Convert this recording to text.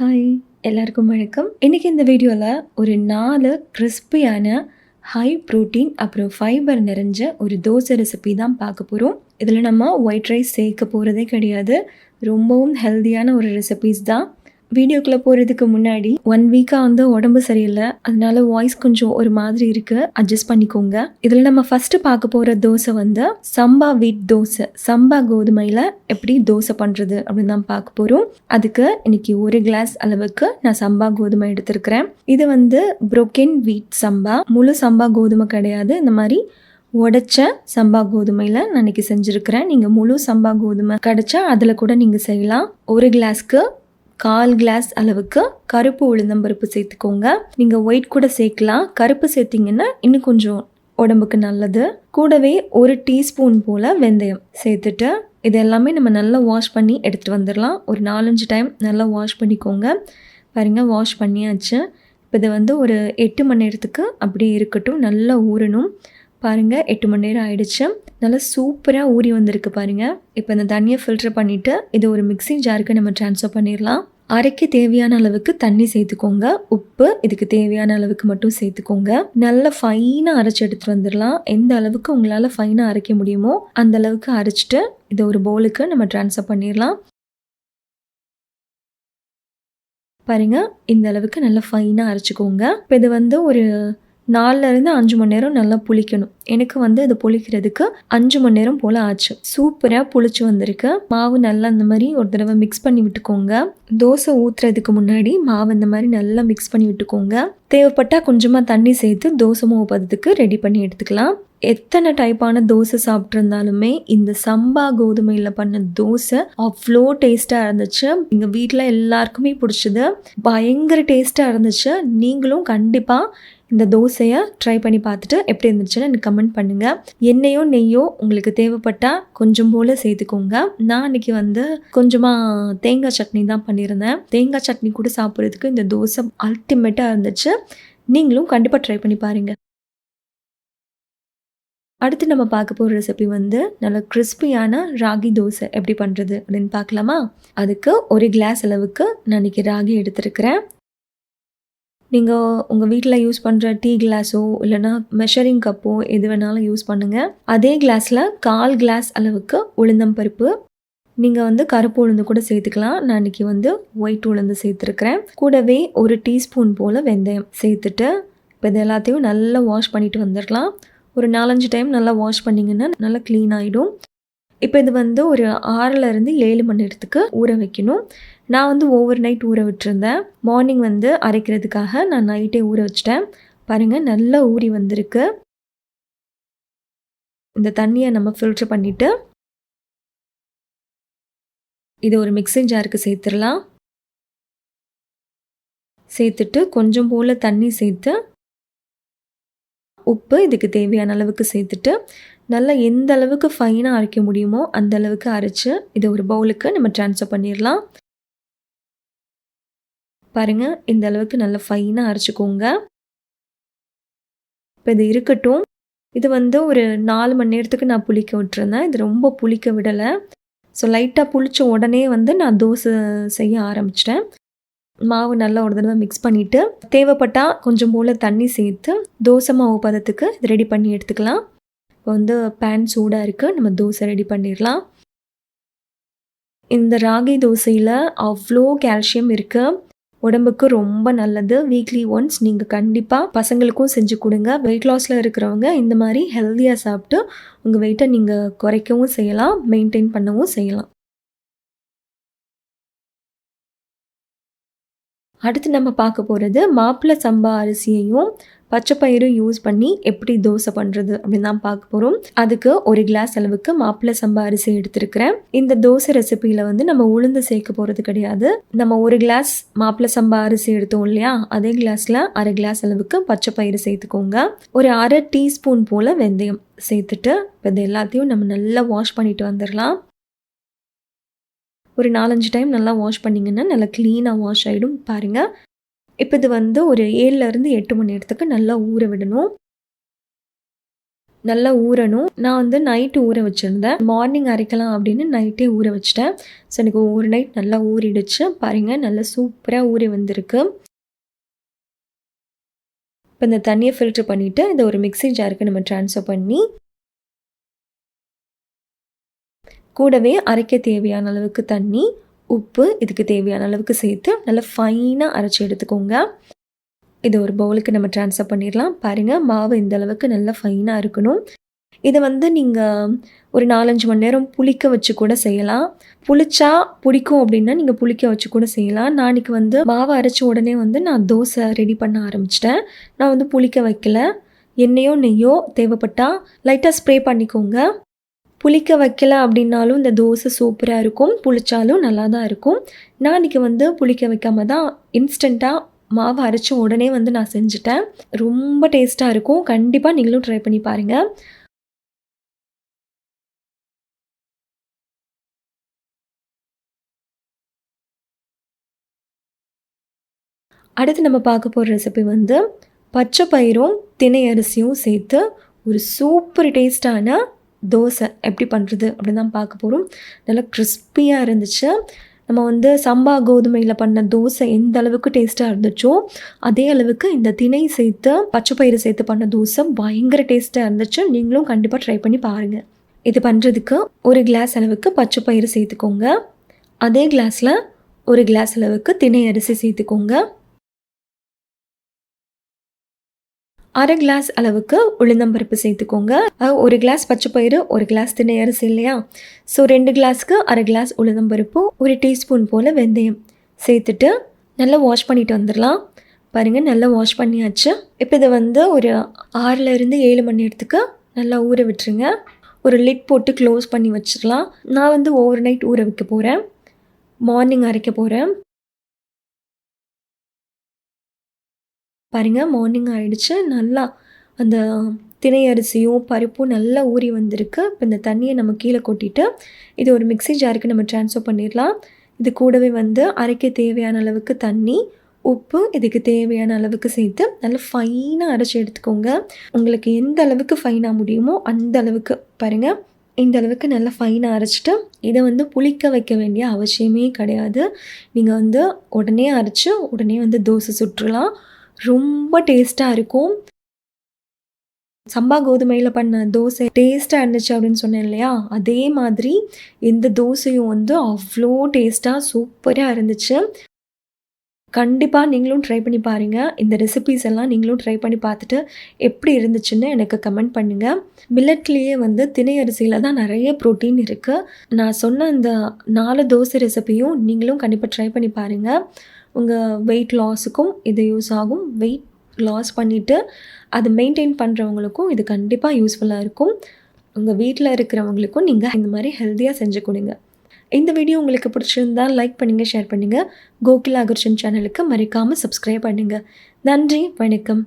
Hi எல்லாருக்கும் வணக்கம். இன்றைக்கி இந்த வீடியோவில் ஒரு நாலு கிறிஸ்பியான ஹை ப்ரோட்டீன் அப்புறம் ஃபைபர் நிறைஞ்ச ஒரு தோசை ரெசிபி தான் பார்க்க போகிறோம் இதில் நம்ம ஒயிட் ரைஸ் சேர்க்க போகிறதே கிடையாது. ரொம்பவும் ஹெல்த்தியான ஒரு ரெசிபீஸ் தான். வீடியோக்குள்ளே போகிறதுக்கு முன்னாடி ஒன் வீக்காக வந்து உடம்பு சரியில்லை. அதனால வாய்ஸ் கொஞ்சம் ஒரு மாதிரி இருக்குது அட்ஜஸ்ட் பண்ணிக்கோங்க. இதில் நம்ம ஃபஸ்ட்டு பார்க்க போகிற தோசை வந்து சம்பா வீட் தோசை. சம்பா கோதுமையில் எப்படி தோசை பண்ணுறது அப்படின்னு தான் பார்க்க போகிறோம் அதுக்கு இன்னைக்கு ஒரு கிளாஸ் அளவுக்கு நான் சம்பா கோதுமை எடுத்திருக்கிறேன். இது வந்து புரோக்கன் வீட் சம்பா. முழு சம்பா கோதுமை கிடையாது. இந்த மாதிரி உடைச்ச சம்பா கோதுமையில் நான் இன்னைக்கு செஞ்சுருக்கிறேன். நீங்கள் முழு சம்பா கோதுமை கிடைச்சா அதில் கூட நீங்கள் செய்யலாம். ஒரு கிளாஸ்க்கு கால் கிளாஸ் அளவுக்கு கருப்பு உளுந்தம்பருப்பு சேர்த்துக்கோங்க. நீங்கள் ஒயிட் கூட சேர்க்கலாம். கருப்பு சேர்த்திங்கன்னா இன்னும் கொஞ்சம் உடம்புக்கு நல்லது. கூடவே ஒரு டீஸ்பூன் போல் வெந்தயம் சேர்த்துட்டு இது எல்லாமே நம்ம நல்லா வாஷ் பண்ணி எடுத்துகிட்டு வந்துடலாம். ஒரு நாலஞ்சு டைம் நல்லா வாஷ் பண்ணிக்கோங்க. பாருங்கள் வாஷ் பண்ணியாச்சு. இப்போ இதை வந்து ஒரு எட்டு மணி நேரத்துக்கு அப்படியே இருக்கட்டும். நல்லா ஊறணும். பாருங்கள் எட்டு மணி நேரம் ஆயிடுச்சு. நல்லா சூப்பராக ஊறி வந்திருக்கு பாருங்கள் இப்போ இந்த தண்ணியை ஃபில்டர் பண்ணிவிட்டு இதை ஒரு மிக்ஸி ஜாருக்கு நம்ம ட்ரான்ஸ்ஃபர் பண்ணிடலாம். அரைக்க தேவையான அளவுக்கு தண்ணி சேர்த்துக்கோங்க. உப்பு இதுக்கு தேவையான அளவுக்கு மட்டும் சேர்த்துக்கோங்க. நல்லா ஃபைனாக அரைச்சி எடுத்துகிட்டு வந்துடலாம். எந்த அளவுக்கு உங்களால் ஃபைனாக அரைக்க முடியுமோ அந்த அளவுக்கு அரைச்சிட்டு இதை ஒரு பவுலுக்கு நம்ம ட்ரான்ஸ்ஃபர் பண்ணிடலாம். பாருங்க இந்த அளவுக்கு நல்லா ஃபைனாக அரைச்சிக்கோங்க. இப்போ இது வந்து ஒரு நாலுலேருந்து அஞ்சு மணி நேரம் நல்லா புளிக்கணும். எனக்கு வந்து அது புளிக்கிறதுக்கு அஞ்சு மணி நேரம் போல் ஆச்சு. சூப்பராக புளிச்சு வந்திருக்கு. மாவு நல்லா இந்த மாதிரி ஒரு தடவை மிக்ஸ் பண்ணி விட்டுக்கோங்க. தோசை ஊற்றுறதுக்கு முன்னாடி மாவு இந்த மாதிரி நல்லா மிக்ஸ் பண்ணி விட்டுக்கோங்க. தேவைப்பட்டால் கொஞ்சமாக தண்ணி சேர்த்து தோசை மாவு பதத்துக்கு ரெடி பண்ணி எடுத்துக்கலாம். எத்தனை டைப்பான தோசை சாப்பிட்ருந்தாலுமே இந்த சம்பா கோதுமையில் பண்ண தோசை அவ்வளோ டேஸ்ட்டாக இருந்துச்சு. எங்கள் வீட்டில் எல்லாருக்குமே பிடிச்சது. பயங்கர டேஸ்ட்டாக இருந்துச்சு. நீங்களும் கண்டிப்பாக இந்த தோசையை ட்ரை பண்ணி பார்த்துட்டு எப்படி இருந்துச்சுன்னு எனக்கு கமெண்ட் பண்ணுங்கள் எண்ணெயோ நெய்யோ உங்களுக்கு தேவைப்பட்டால் கொஞ்சம் போல் சேர்த்துக்கோங்க. நான் அன்றைக்கி வந்து கொஞ்சமாக தேங்காய் சட்னி தான் பண்ணியிருந்தேன். தேங்காய் சட்னி கூட சாப்பிட்றதுக்கு இந்த தோசை அல்டிமேட்டாக இருந்துச்சு. நீங்களும் கண்டிப்பாக ட்ரை பண்ணி பாருங்கள் அடுத்து நம்ம பார்க்க போகிற ரெசிபி வந்து நல்ல கிறிஸ்பியான ராகி தோசை. எப்படி பண்ணுறது அப்படின்னு பார்க்கலாமா? அதுக்கு ஒரு கிளாஸ் அளவுக்கு நான் இன்றைக்கி ராகி எடுத்துருக்கிறேன். நீங்கள் உங்கள் வீட்டில் யூஸ் பண்ணுற டீ கிளாஸோ இல்லைனா மெஷரிங் கப்போ எது வேணாலும் யூஸ் பண்ணுங்கள் அதே கிளாஸில் கால் கிளாஸ் அளவுக்கு உளுந்தம் பருப்பு. நீங்கள் வந்து கருப்பு உளுந்து கூட சேர்த்துக்கலாம். நான் இன்றைக்கி வந்து ஒயிட் உளுந்து சேர்த்துருக்குறேன். கூடவே ஒரு டீஸ்பூன் போல் வெந்தயம் சேர்த்துட்டு இப்போ இது எல்லாத்தையும் நல்லா வாஷ் பண்ணிட்டு வந்துடலாம். ஒரு நாலஞ்சு டைம் நல்லா வாஷ் பண்ணிங்கன்னா நல்லா க்ளீன் ஆகிடும் இப்போ இது வந்து ஒரு ஆறுலேருந்து ஏழு மணி நேரத்துக்கு ஊற வைக்கணும். நான் வந்து ஓவர் நைட் ஊற விட்டுருந்தேன். மார்னிங் வந்து அரைக்கிறதுக்காக நான் நைட்டே ஊற வச்சிட்டேன். பாருங்கள் நல்லா ஊறி வந்திருக்கு. இந்த தண்ணியை நம்ம ஃபில்டர் பண்ணிவிட்டு இது ஒரு மிக்சிங் ஜாருக்கு சேர்த்துடலாம். சேர்த்துட்டு கொஞ்சம் போல் தண்ணி சேர்த்து உப்பு இதுக்கு தேவையான அளவுக்கு சேர்த்துட்டு நல்லா எந்த அளவுக்கு ஃபைனாக அரைக்க முடியுமோ அந்த அளவுக்கு அரைச்சி இதை ஒரு பவுலுக்கு நம்ம ட்ரான்ஸ்ஃபர் பண்ணிடலாம். பாருங்கள் இந்த அளவுக்கு நல்லா ஃபைனாக அரைச்சிக்கோங்க. இப்போ இது இருக்கட்டும். இது வந்து ஒரு நாலு மணி நேரத்துக்கு நான் புளிக்க விட்டுருந்தேன். இது ரொம்ப புளிக்க விடலை. ஸோ லைட்டாக புளித்த உடனே வந்து நான் தோசை செய்ய ஆரம்பிச்சிட்டேன். மாவு நல்லா ஒரு தடவை மிக்ஸ் பண்ணிவிட்டு தேவைப்பட்டால் கொஞ்சம் போல் தண்ணி சேர்த்து தோசை மாவு பதத்துக்கு இது ரெடி பண்ணி எடுத்துக்கலாம். இப்போ வந்து பேன் சூடாக இருக்குது நம்ம தோசை ரெடி பண்ணிடலாம். இந்த ராகி தோசையில் அவ்வளோ கால்சியம் இருக்குது உடம்புக்கு ரொம்ப நல்லது. வீக்லி ஒன்ஸ் நீங்கள் கண்டிப்பாக பசங்களுக்கும் செஞ்சு கொடுங்க. வெயிட் லாஸில் இருக்கிறவங்க இந்த மாதிரி ஹெல்த்தியாக சாப்பிட்டு உங்கள் வெயிட்டை நீங்கள் குறைக்கவும் செய்யலாம் மெயின்டைன் பண்ணவும் செய்யலாம். அடுத்து நம்ம பார்க்க போகிறது மாப்பிள்ளை சம்பா அரிசியையும் பச்சைப்பயிரும் யூஸ் பண்ணி எப்படி தோசை பண்ணுறது அப்படின்னு தான் பார்க்க போகிறோம் அதுக்கு ஒரு கிளாஸ் அளவுக்கு மாப்பிள்ளை சம்பா அரிசி எடுத்திருக்கிறேன். இந்த தோசை ரெசிபியில் வந்து நம்ம உளுந்து சேர்க்க போகிறது கிடையாது. நம்ம ஒரு கிளாஸ் மாப்பிள்ளை சம்பா அரிசி எடுத்தோம் இல்லையா? அதே கிளாஸில் அரை கிளாஸ் அளவுக்கு பச்சைப்பயிறு சேர்த்துக்கோங்க. ஒரு அரை டீஸ்பூன் போல் வெந்தயம் சேர்த்துட்டு இப்போ இது எல்லாத்தையும் நம்ம நல்லா வாஷ் பண்ணிட்டு வந்துடலாம். ஒரு நாலஞ்சு டைம் நல்லா வாஷ் பண்ணிங்கன்னா நல்லா க்ளீனாக வாஷ் ஆகிடும் பாருங்கள் இப்போ இது வந்து ஒரு ஏழுலேருந்து எட்டு மணி நேரத்துக்கு நல்லா ஊற விடணும். நல்லா ஊறணும். நான் வந்து நைட்டு ஊற வச்சுருந்தேன். மார்னிங் அரைக்கலாம் அப்படின்னு நைட்டே ஊற வச்சிட்டேன். ஸோ எனக்கு ஒரு நைட் நல்லா ஊறிடுச்சு. பாருங்கள் நல்லா சூப்பராக ஊறி வந்திருக்கு. இப்போ இந்த தண்ணியை ஃபில்ட்ரு பண்ணிவிட்டு இதை ஒரு மிக்சி ஜாருக்கு நம்ம ட்ரான்ஸ்ஃபர் பண்ணி கூடவே அரைக்க தேவையான அளவுக்கு தண்ணி உப்பு இதுக்கு தேவையான அளவுக்கு சேர்த்து நல்லா ஃபைனாக அரைச்சி எடுத்துக்கோங்க. இது ஒரு பவுலுக்கு நம்ம ட்ரான்ஸ்ஃபர் பண்ணிடலாம். பாருங்கள் மாவு இந்த அளவுக்கு நல்லா ஃபைனாக இருக்கணும். இதை வந்து நீங்கள் ஒரு நாலஞ்சு மணி நேரம் புளிக்க வச்சு கூட செய்யலாம். புளிச்சா பிடிக்கும் அப்படின்னா நீங்கள் புளிக்க வச்சு கூட செய்யலாம். நாளைக்கு வந்து மாவை அரைச்ச உடனே வந்து நான் தோசை ரெடி பண்ண ஆரம்பிச்சிட்டேன். நான் வந்து புளிக்க வைக்கல. எண்ணெயோ நெய்யோ தேவைப்பட்டால் லைட்டாக ஸ்ப்ரே பண்ணிக்கோங்க. புளிக்க வைக்கல அப்படின்னாலும் இந்த தோசை சூப்பராக இருக்கும். புளிச்சாலும் நல்லா தான் இருக்கும். நான் இன்றைக்கி வந்து புளிக்க வைக்காம தான் இன்ஸ்டண்ட்டாக மாவு அரைச்சி உடனே வந்து நான் செஞ்சுட்டேன். ரொம்ப டேஸ்ட்டாக இருக்கும். கண்டிப்பாக நீங்களும் ட்ரை பண்ணி பாருங்கள் அடுத்து நம்ம பார்க்க போகிற ரெசிபி வந்து பச்சை பயிரும் தினை அரிசியும் சேர்த்து ஒரு சூப்பர் டேஸ்டான தோசை எப்படி பண்ணுறது அப்படின்னு தான் பார்க்க போகிறோம் நல்லா கிறிஸ்பியாக இருந்துச்சு. நம்ம வந்து சம்பா கோதுமையில் பண்ண தோசை எந்த அளவுக்கு டேஸ்ட்டாக இருந்துச்சோ அதே அளவுக்கு இந்த திணை சேர்த்து பச்சை பயிறு சேர்த்து பண்ண தோசை பயங்கர டேஸ்ட்டாக இருந்துச்சு. நீங்களும் கண்டிப்பாக ட்ரை பண்ணி பாருங்கள் இது பண்ணுறதுக்கு ஒரு கிளாஸ் அளவுக்கு பச்சை பயிறு சேர்த்துக்கோங்க. அதே கிளாஸில் ஒரு கிளாஸ் அளவுக்கு திணை அரிசி சேர்த்துக்கோங்க. அரை கிளாஸ் அளவுக்கு உளுந்தம்பருப்பு சேர்த்துக்கோங்க. ஒரு கிளாஸ் பச்சை பயிறு ஒரு கிளாஸ் திணை அரிசி இல்லையா? ஸோ ரெண்டு கிளாஸ்க்கு அரை கிளாஸ் உளுந்தம்பருப்பு ஒரு டீஸ்பூன் போல் வெந்தயம் சேர்த்துட்டு நல்லா வாஷ் பண்ணிட்டு வந்துடலாம். பாருங்கள் நல்லா வாஷ் பண்ணியாச்சு. இப்போ இதை வந்து ஒரு ஆறுலேருந்து ஏழு மணி நேரத்துக்கு நல்லா ஊற விட்டுருங்க. ஒரு லிட் போட்டு க்ளோஸ் பண்ணி வச்சிடலாம். நான் வந்து ஓவர் நைட் ஊற வைக்க போகிறேன் மார்னிங் அரைக்க போகிறேன் பாருங்கள் மார்னிங் ஆகிடுச்சு நல்லா அந்த தினை அரிசியும் பருப்பும் நல்லா ஊறி வந்திருக்கு. இப்போ இந்த தண்ணியை நம்ம கீழே கொட்டிட்டு இது ஒரு மிக்சி ஜாருக்கு நம்ம ட்ரான்ஸ்ஃபர் பண்ணிடலாம். இது கூடவே வந்து அரைக்க தேவையான அளவுக்கு தண்ணி உப்பு இதுக்கு தேவையான அளவுக்கு சேர்த்து நல்லா ஃபைனாக அரைச்சி எடுத்துக்கோங்க. உங்களுக்கு எந்த அளவுக்கு ஃபைனாக முடியுமோ அந்த அளவுக்கு பாருங்கள் இந்த அளவுக்கு நல்லா ஃபைனாக அரைச்சிட்டு இதை வந்து புளிக்க வைக்க வேண்டிய அவசியமே கிடையாது. நீங்கள் வந்து உடனே அரைச்சி உடனே வந்து தோசை சுற்றுலாம். ரொம்ப டேஸ்ட்டாக இருக்கும். சம்பா கோதுமையில் பண்ண தோசை டேஸ்ட்டாக இருந்துச்சு அப்படின்னு சொன்னேன் இல்லையா? அதே மாதிரி இந்த தோசையும் வந்து அவ்வளோ டேஸ்ட்டாக சூப்பராக இருந்துச்சு. கண்டிப்பாக நீங்களும் ட்ரை பண்ணி பாருங்கள் இந்த ரெசிபீஸ் எல்லாம் நீங்களும் ட்ரை பண்ணி பார்த்துட்டு எப்படி இருந்துச்சுன்னு எனக்கு கமெண்ட் பண்ணுங்கள் மில்லட்லேயே வந்து திணை அரிசியில் தான் நிறைய ப்ரோட்டீன் இருக்குது நான் சொன்ன இந்த நாலு தோசை ரெசிபியும் நீங்களும் கண்டிப்பாக ட்ரை பண்ணி பாருங்கள் உங்கள் வெயிட் லாஸுக்கும் இது யூஸ் ஆகும். வெயிட் லாஸ் பண்ணிவிட்டு அதை மெயின்டைன் பண்ணுறவங்களுக்கும் இது கண்டிப்பாக யூஸ்ஃபுல்லாக இருக்கும். உங்கள் வீட்டில் இருக்கிறவங்களுக்கும் நீங்கள் இந்த மாதிரி ஹெல்த்தியாக செஞ்சு கொடுங்க. இந்த வீடியோ உங்களுக்கு பிடிச்சிருந்தா லைக் பண்ணுங்கள் ஷேர் பண்ணுங்கள் கோகுல் அகர்ஷன் சேனலுக்கு மறைக்காமல் சப்ஸ்கிரைப் பண்ணுங்கள் நன்றி வணக்கம்.